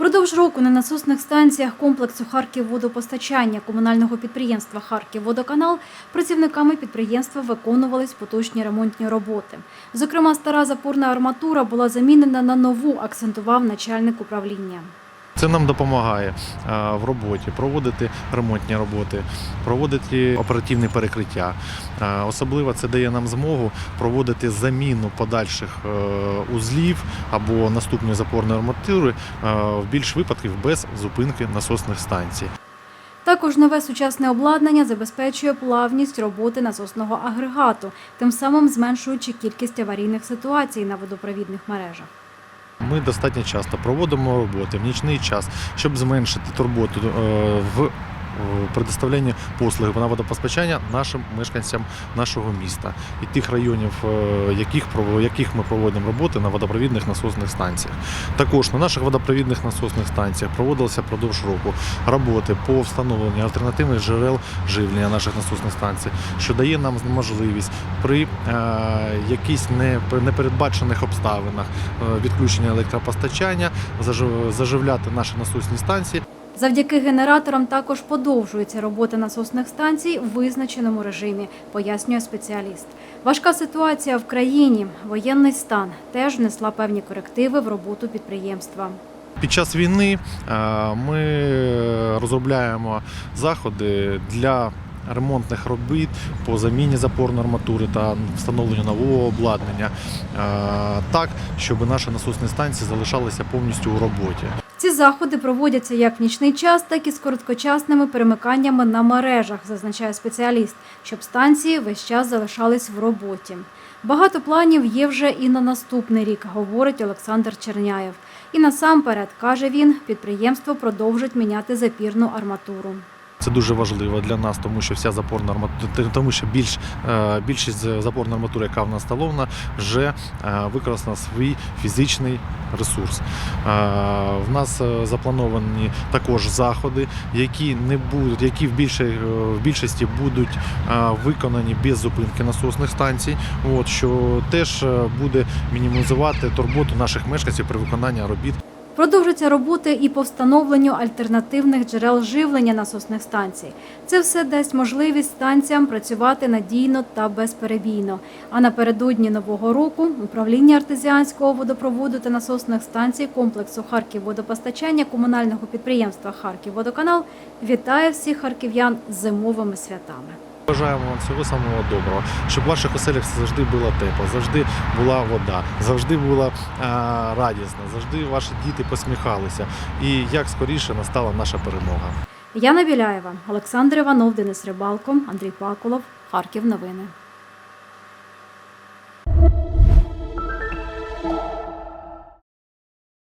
Впродовж року на насосних станціях комплексу Харківводопостачання комунального підприємства Харківводоканал працівниками підприємства виконувались поточні ремонтні роботи. Зокрема, стара запорна арматура була замінена на нову, акцентував начальник управління. Це нам допомагає е, в роботі проводити ремонтні роботи, проводити оперативне перекриття. Е, Особливо це дає нам змогу проводити заміну подальших е, узлів або наступної запорної арматури в більш випадків без зупинки насосних станцій. Також нове сучасне обладнання забезпечує плавність роботи насосного агрегату, тим самим зменшуючи кількість аварійних ситуацій на водопровідних мережах. Ми достатньо часто проводимо роботи в нічний час, щоб зменшити турботу е, в е, предоставленні послуг на водопостачання нашим мешканцям нашого міста і тих районів, е, яких яких ми проводимо роботи на водопровідних насосних станціях. Також на наших водопровідних насосних станціях проводилися впродовж року роботи по встановленню альтернативних джерел живлення наших насосних станцій, що дає нам можливість при е, якихось не- непередбачених обставинах відключення електропостачання зажив- заживляти наші насосні станції. Завдяки генераторам також подовжується робота насосних станцій в визначеному режимі, пояснює спеціаліст. Важка ситуація в країні, воєнний стан теж внесла певні корективи в роботу підприємства. Під час війни е, ми розробляємо заходи для ремонтних робіт по заміні запорної арматури та встановленню нового обладнання е, так, щоб наші насосні станції залишалися повністю у роботі. Ці заходи проводяться як в нічний час, так і з короткочасними перемиканнями на мережах, зазначає спеціаліст, щоб станції весь час залишались в роботі. Багато планів є вже і на наступний рік, говорить Олександр Черняєв. І насамперед, каже він, підприємство продовжить міняти запірну арматуру. Це дуже важливо для нас, тому що вся запорна арматура, тому що більш, е, більшість запорної арматури, яка в нас встановлена, вже е, використала свій фізичний ресурс. Е, В нас заплановані також заходи, які не будуть, які в більшій, в більшості будуть виконані без зупинки насосних станцій. От що теж буде мінімізувати турботу наших мешканців при виконанні робіт Продовжаться роботи і по встановленню альтернативних джерел живлення насосних станцій. Це все дасть можливість станціям працювати надійно та безперебійно. А напередодні нового року управління артезіанського водопроводу та насосних станцій комплексу Харківводопостачання комунального підприємства Харківводоканал вітає всіх харків'ян зимовими святами. Бажаємо вам всього самого доброго, щоб в ваших оселях завжди була тепла, завжди була вода, завжди була е, радісна, завжди ваші діти посміхалися. І як скоріше настала наша перемога. Яна Біляєва, Олександр Іванов, Денис Рибалко, Андрій Пакулов, Харків. Новини.